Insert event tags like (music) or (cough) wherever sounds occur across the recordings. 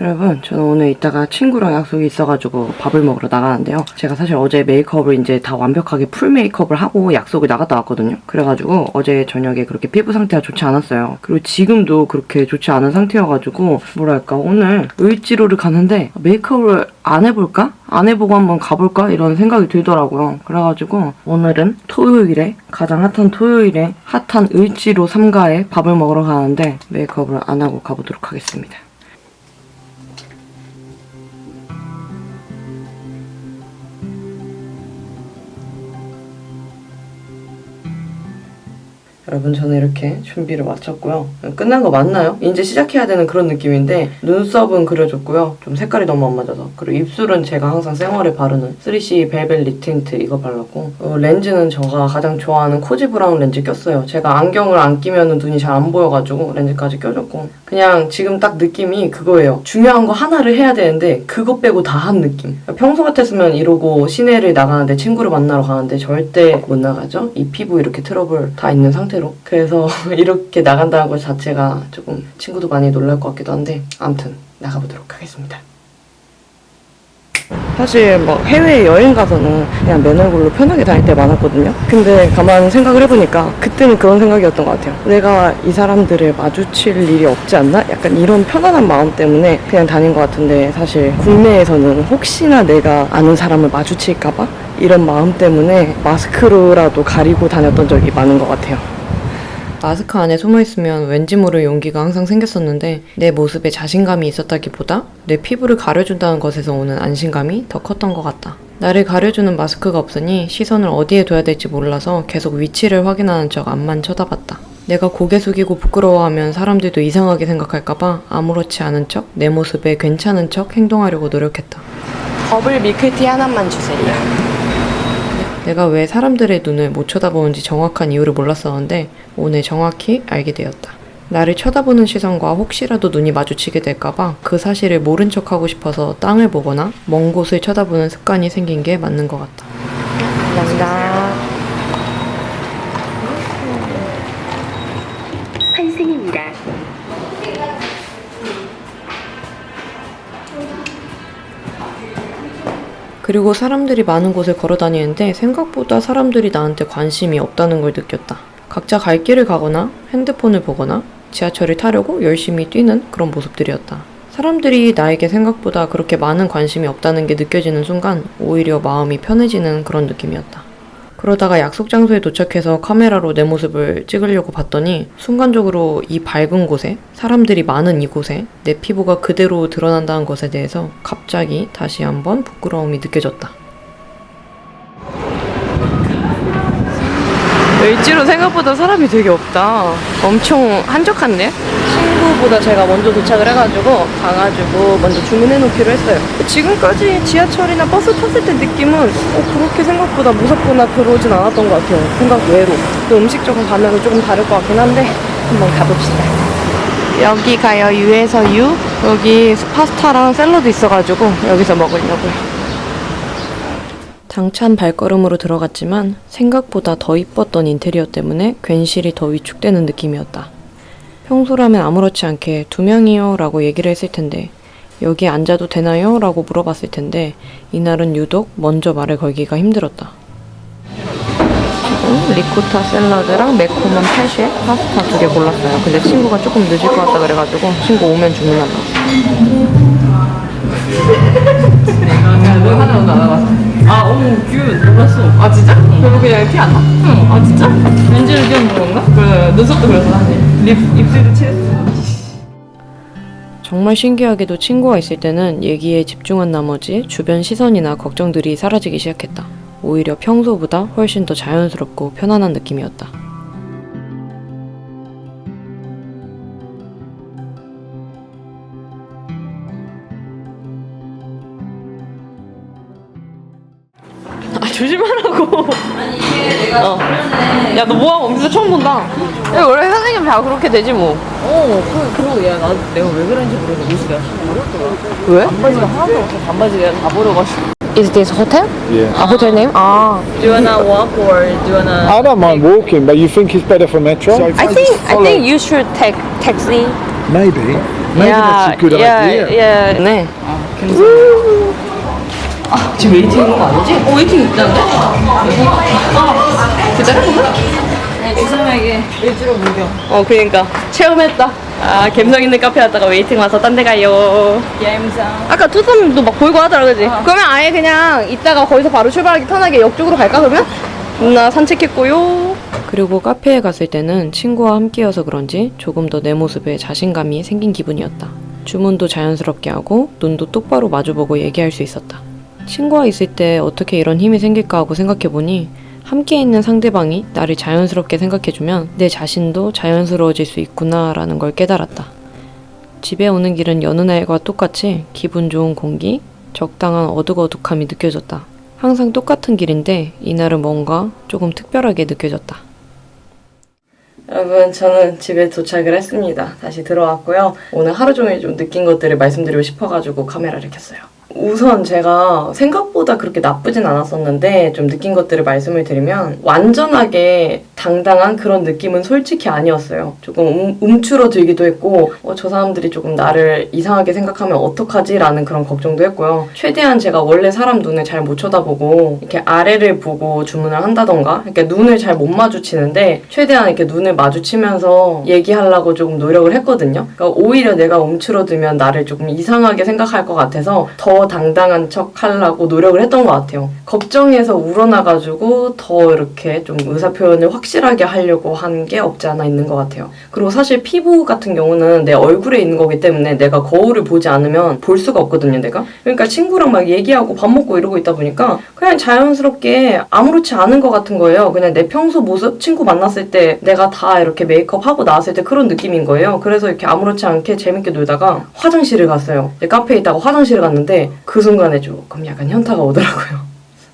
여러분, 저는 오늘 이따가 친구랑 약속이 있어가지고 밥을 먹으러 나가는데요. 제가 사실 어제 메이크업을 이제 다 완벽하게 풀 메이크업을 하고 약속을 나갔다 왔거든요. 그래가지고 어제 저녁에 그렇게 피부 상태가 좋지 않았어요. 그리고 지금도 그렇게 좋지 않은 상태여가지고 뭐랄까 오늘 을지로를 가는데 메이크업을 안 해볼까? 안 해보고 한번 가볼까? 이런 생각이 들더라고요. 그래가지고 오늘은 토요일에 가장 핫한 토요일에 핫한 을지로 3가에 밥을 먹으러 가는데 메이크업을 안 하고 가보도록 하겠습니다. 여러분 저는 이렇게 준비를 마쳤고요. 끝난 거 맞나요? 이제 시작해야 되는 그런 느낌인데 눈썹은 그려줬고요. 좀 색깔이 너무 안 맞아서. 그리고 입술은 제가 항상 생얼에 바르는 3C 벨벳 립틴트 이거 발랐고 어, 렌즈는 제가 가장 좋아하는 코지 브라운 렌즈 꼈어요. 제가 안경을 안 끼면 눈이 잘 안 보여가지고 렌즈까지 껴줬고 그냥 지금 딱 느낌이 그거예요. 중요한 거 하나를 해야 되는데 그거 빼고 다 한 느낌. 평소 같았으면 이러고 시내를 나가는데 친구를 만나러 가는데 절대 못 나가죠. 이 피부 이렇게 트러블 다 있는 상태로. 그래서 (laughs) 이렇게 나간다는 것 자체가 조금 친구도 많이 놀랄 것 같기도 한데 아무튼 나가보도록 하겠습니다. 사실 막 해외 여행 가서는 그냥 맨 얼굴로 편하게 다닐 때 많았거든요. 근데 가만 생각을 해보니까 그때는 그런 생각이었던 것 같아요. 내가 이 사람들을 마주칠 일이 없지 않나? 약간 이런 편안한 마음 때문에 그냥 다닌 것 같은데 사실 국내에서는 혹시나 내가 아는 사람을 마주칠까봐 이런 마음 때문에 마스크로라도 가리고 다녔던 적이 많은 것 같아요. 마스크 안에 숨어 있으면 왠지 모를 용기가 항상 생겼었는데 내 모습에 자신감이 있었다기보다 내 피부를 가려준다는 것에서 오는 안심감이 더 컸던 것 같다. 나를 가려주는 마스크가 없으니 시선을 어디에 둬야 될지 몰라서 계속 위치를 확인하는 척 앞만 쳐다봤다. 내가 고개 숙이고 부끄러워하면 사람들도 이상하게 생각할까봐 아무렇지 않은 척 내 모습에 괜찮은 척 행동하려고 노력했다. 버블 밀크티 하나만 주세요. 내가 왜 사람들의 눈을 못 쳐다보는지 정확한 이유를 몰랐었는데 오늘 정확히 알게 되었다. 나를 쳐다보는 시선과 혹시라도 눈이 마주치게 될까봐 그 사실을 모른 척하고 싶어서 땅을 보거나 먼 곳을 쳐다보는 습관이 생긴 게 맞는 것 같다. 그리고 사람들이 많은 곳을 걸어 다니는데 생각보다 사람들이 나한테 관심이 없다는 걸 느꼈다. 각자 갈 길을 가거나 핸드폰을 보거나 지하철을 타려고 열심히 뛰는 그런 모습들이었다. 사람들이 나에게 생각보다 그렇게 많은 관심이 없다는 게 느껴지는 순간 오히려 마음이 편해지는 그런 느낌이었다. 그러다가 약속 장소에 도착해서 카메라로 내 모습을 찍으려고 봤더니 순간적으로 이 밝은 곳에 사람들이 많은 이곳에 내 피부가 그대로 드러난다는 것에 대해서 갑자기 다시 한번 부끄러움이 느껴졌다. 을지로 생각보다 사람이 되게 없다. 엄청 한적한데? 친구보다 제가 먼저 도착을 해가지고 가가지고 먼저 주문해 놓기로 했어요. 지금까지 지하철이나 버스 탔을 때 느낌은 어, 그렇게 생각보다 무섭거나 그러진 않았던 것 같아요. 생각 외로. 또 음식점은 가면 조금 다를 것 같긴 한데 한번 가봅시다. 여기 가요 유에서 유 여기 파스타랑 샐러드 있어가지고 여기서 먹으려고요. 당찬 발걸음으로 들어갔지만 생각보다 더 이뻤던 인테리어 때문에 괜시리 더 위축되는 느낌이었다. 평소라면 아무렇지 않게 두 명이요 라고 얘기를 했을 텐데 여기 앉아도 되나요? 라고 물어봤을 텐데 이날은 유독 먼저 말을 걸기가 힘들었다. 지금 리코타 샐러드랑 매콤한 패쉐 파스타 두 개 골랐어요. 근데 친구가 조금 늦을 것 같다 그래가지고 친구 오면 주문한다. 하나 더 알아봤어. 아, 어머, 귤 몰랐어. 아, 진짜? 별로 그냥 티안 나? 응. 아, 진짜? 렌즈를 끼운 건가? 그래, 눈썹도 그래서 하지. 립, 입술도 칠했어. 정말 신기하게도 친구가 있을 때는 얘기에 집중한 나머지 주변 시선이나 걱정들이 사라지기 시작했다. 오히려 평소보다 훨씬 더 자연스럽고 편안한 느낌이었다. 아 조심하라고. 아니 이게 내가 어. 야너 뭐하고 엄지서 처음 본다. 야, 원래 선생님 다 그렇게 되지 뭐. 어, 그, 그러고, 야, 나, 내가 왜 그런지 모르겠는데, 옷이 내가 어렵더라. 왜? 반바지가 하나도 없어, 반바지가 다 버려가지고. Is this hotel? Yeah. 아 호텔 네임? 아. Do you wanna walk or do you wanna. I don't mind walking, but you think it's better for metro? I think I think you should take taxi. Maybe. Maintenance security here. 예, 네. 아, 지금 웨이팅 있는 거 아니지? 어, 웨이팅 있다는데? 아, 기다려 보면? 이상하게 일주로 무겨. 어, 그니까. 체험했다. 아, 감성 있는 카페 왔다가 웨이팅 와서 딴 데 가요. 얌상. 아까 투썸도 막 보이고 하더라, 그지? 그러면 아예 그냥 이따가 거기서 바로 출발하기 편하게 역 쪽으로 갈까, 그러면? 나 산책했고요. 그리고 카페에 갔을 때는 친구와 함께여서 그런지 조금 더 내 모습에 자신감이 생긴 기분이었다. 주문도 자연스럽게 하고 눈도 똑바로 마주보고 얘기할 수 있었다. 친구와 있을 때 어떻게 이런 힘이 생길까 하고 생각해보니 함께 있는 상대방이 나를 자연스럽게 생각해주면 내 자신도 자연스러워질 수 있구나라는 걸 깨달았다. 집에 오는 길은 여느 날과 똑같이 기분 좋은 공기, 적당한 어둑어둑함이 느껴졌다. 항상 똑같은 길인데 이날은 뭔가 조금 특별하게 느껴졌다. 여러분 저는 집에 도착을 했습니다. 다시 들어왔고요. 오늘 하루 종일 좀 느낀 것들을 말씀드리고 싶어가지고 카메라를 켰어요. 우선 제가 생각보다 그렇게 나쁘진 않았었는데 좀 느낀 것들을 말씀을 드리면 완전하게 당당한 그런 느낌은 솔직히 아니었어요. 조금 움, 움츠러들기도 했고 어, 저 사람들이 조금 나를 이상하게 생각하면 어떡하지? 라는 그런 걱정도 했고요. 최대한 제가 원래 사람 눈을 잘 못 쳐다보고 이렇게 아래를 보고 주문을 한다던가 이렇게 눈을 잘 못 마주치는데 최대한 이렇게 눈을 마주치면서 얘기하려고 조금 노력을 했거든요. 그러니까 오히려 내가 움츠러들면 나를 조금 이상하게 생각할 것 같아서 더 당당한 척 하려고 노력을 했던 것 같아요. 걱정해서 우러나가지고 더 이렇게 좀 의사 표현을 확실하게 하려고 한 게 없지 않아 있는 것 같아요. 그리고 사실 피부 같은 경우는 내 얼굴에 있는 거기 때문에 내가 거울을 보지 않으면 볼 수가 없거든요, 내가. 그러니까 친구랑 막 얘기하고 밥 먹고 이러고 있다 보니까 그냥 자연스럽게 아무렇지 않은 것 같은 거예요. 그냥 내 평소 모습, 친구 만났을 때 내가 다 이렇게 메이크업 하고 나왔을 때 그런 느낌인 거예요. 그래서 이렇게 아무렇지 않게 재밌게 놀다가 화장실을 갔어요. 카페에 있다가 화장실을 갔는데 그 순간에 조금 약간 현타가 오더라고요.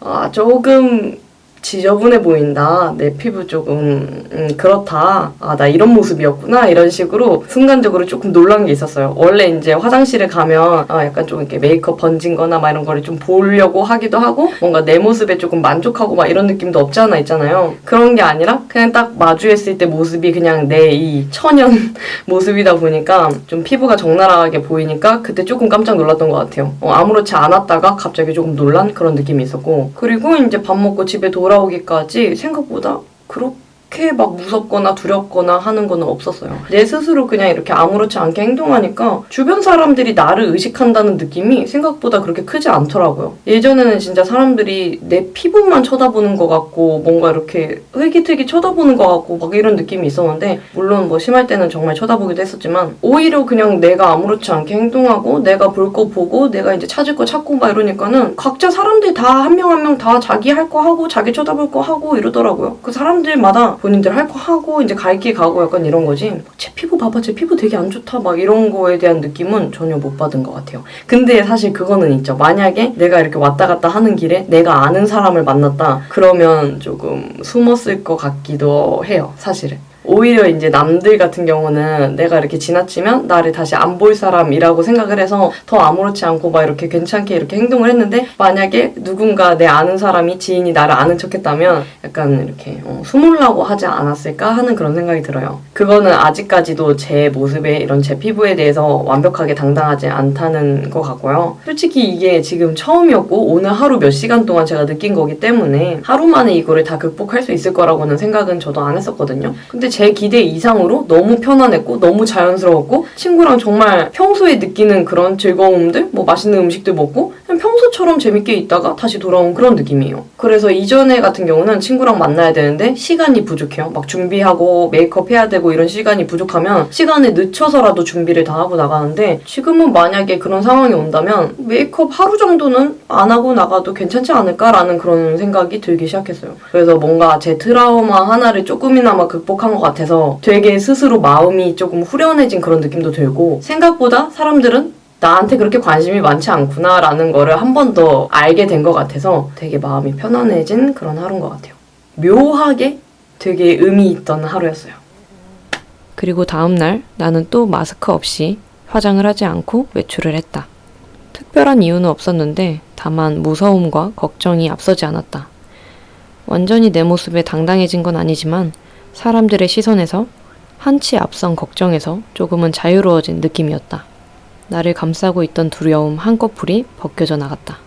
아, 조금 지저분해 보인다. 내 피부 조금 음, 그렇다. 아, 나 이런 모습이었구나. 이런 식으로 순간적으로 조금 놀란 게 있었어요. 원래 이제 화장실에 가면 아, 약간 좀 이렇게 메이크업 번진 거나 막 이런 거를 좀 보려고 하기도 하고 뭔가 내 모습에 조금 만족하고 막 이런 느낌도 없지 않아 있잖아요. 그런 게 아니라 그냥 딱 마주했을 때 모습이 그냥 내 이 천연 (laughs) 모습이다 보니까 좀 피부가 적나라하게 보이니까 그때 조금 깜짝 놀랐던 것 같아요. 어, 아무렇지 않았다가 갑자기 조금 놀란 그런 느낌이 있었고 그리고 이제 밥 먹고 집에 돌아 오기까지 생각보다 그렇게 막 무섭거나 두렵거나 하는 거는 없었어요. 내 스스로 그냥 이렇게 아무렇지 않게 행동하니까 주변 사람들이 나를 의식한다는 느낌이 생각보다 그렇게 크지 않더라고요. 예전에는 진짜 사람들이 내 피부만 쳐다보는 것 같고 뭔가 이렇게 흘기틀기 쳐다보는 것 같고 막 이런 느낌이 있었는데 물론 뭐 심할 때는 정말 쳐다보기도 했었지만 오히려 그냥 내가 아무렇지 않게 행동하고 내가 볼 거 보고 내가 이제 찾을 거 찾고 막 이러니까는 각자 사람들 다 한 명 한 명 다 자기 할 거 하고 자기 쳐다볼 거 하고 이러더라고요. 그 사람들마다 본인들 할 거 하고 이제 갈 길 가고 약간 이런 거지. 제 피부 봐봐, 제 피부 되게 안 좋다 막 이런 거에 대한 느낌은 전혀 못 받은 것 같아요. 근데 사실 그거는 있죠. 만약에 내가 이렇게 왔다 갔다 하는 길에 내가 아는 사람을 만났다. 그러면 조금 숨었을 것 같기도 해요. 사실은. 오히려 이제 남들 같은 경우는 내가 이렇게 지나치면 나를 다시 안 볼 사람이라고 생각을 해서 더 아무렇지 않고 막 이렇게 괜찮게 이렇게 행동을 했는데 만약에 누군가 내 아는 사람이 지인이 나를 아는 척 했다면 약간 이렇게 어, 숨으려고 하지 않았을까 하는 그런 생각이 들어요. 그거는 아직까지도 제 모습에 이런 제 피부에 대해서 완벽하게 당당하지 않다는 것 같고요. 솔직히 이게 지금 처음이었고 오늘 하루 몇 시간 동안 제가 느낀 거기 때문에 하루 만에 이거를 다 극복할 수 있을 거라고는 생각은 저도 안 했었거든요. 근데 제 기대 이상으로 너무 편안했고 너무 자연스러웠고 친구랑 정말 평소에 느끼는 그런 즐거움들 뭐 맛있는 음식들 먹고 그냥 평소처럼 재밌게 있다가 다시 돌아온 그런 느낌이에요. 그래서 이전에 같은 경우는 친구랑 만나야 되는데 시간이 부족해요. 막 준비하고 메이크업 해야 되고 이런 시간이 부족하면 시간에 늦춰서라도 준비를 다 하고 나가는데 지금은 만약에 그런 상황이 온다면 메이크업 하루 정도는 안 하고 나가도 괜찮지 않을까라는 그런 생각이 들기 시작했어요. 그래서 뭔가 제 트라우마 하나를 조금이나마 극복한 것 같아서 되게 스스로 마음이 조금 후련해진 그런 느낌도 들고 생각보다 사람들은 나한테 그렇게 관심이 많지 않구나라는 거를 한 번 더 알게 된 것 같아서 되게 마음이 편안해진 그런 하루인 것 같아요. 묘하게 되게 의미 있던 하루였어요. 그리고 다음날 나는 또 마스크 없이 화장을 하지 않고 외출을 했다. 특별한 이유는 없었는데 다만 무서움과 걱정이 앞서지 않았다. 완전히 내 모습에 당당해진 건 아니지만 사람들의 시선에서 한치 앞선 걱정에서 조금은 자유로워진 느낌이었다. 나를 감싸고 있던 두려움 한꺼풀이 벗겨져 나갔다.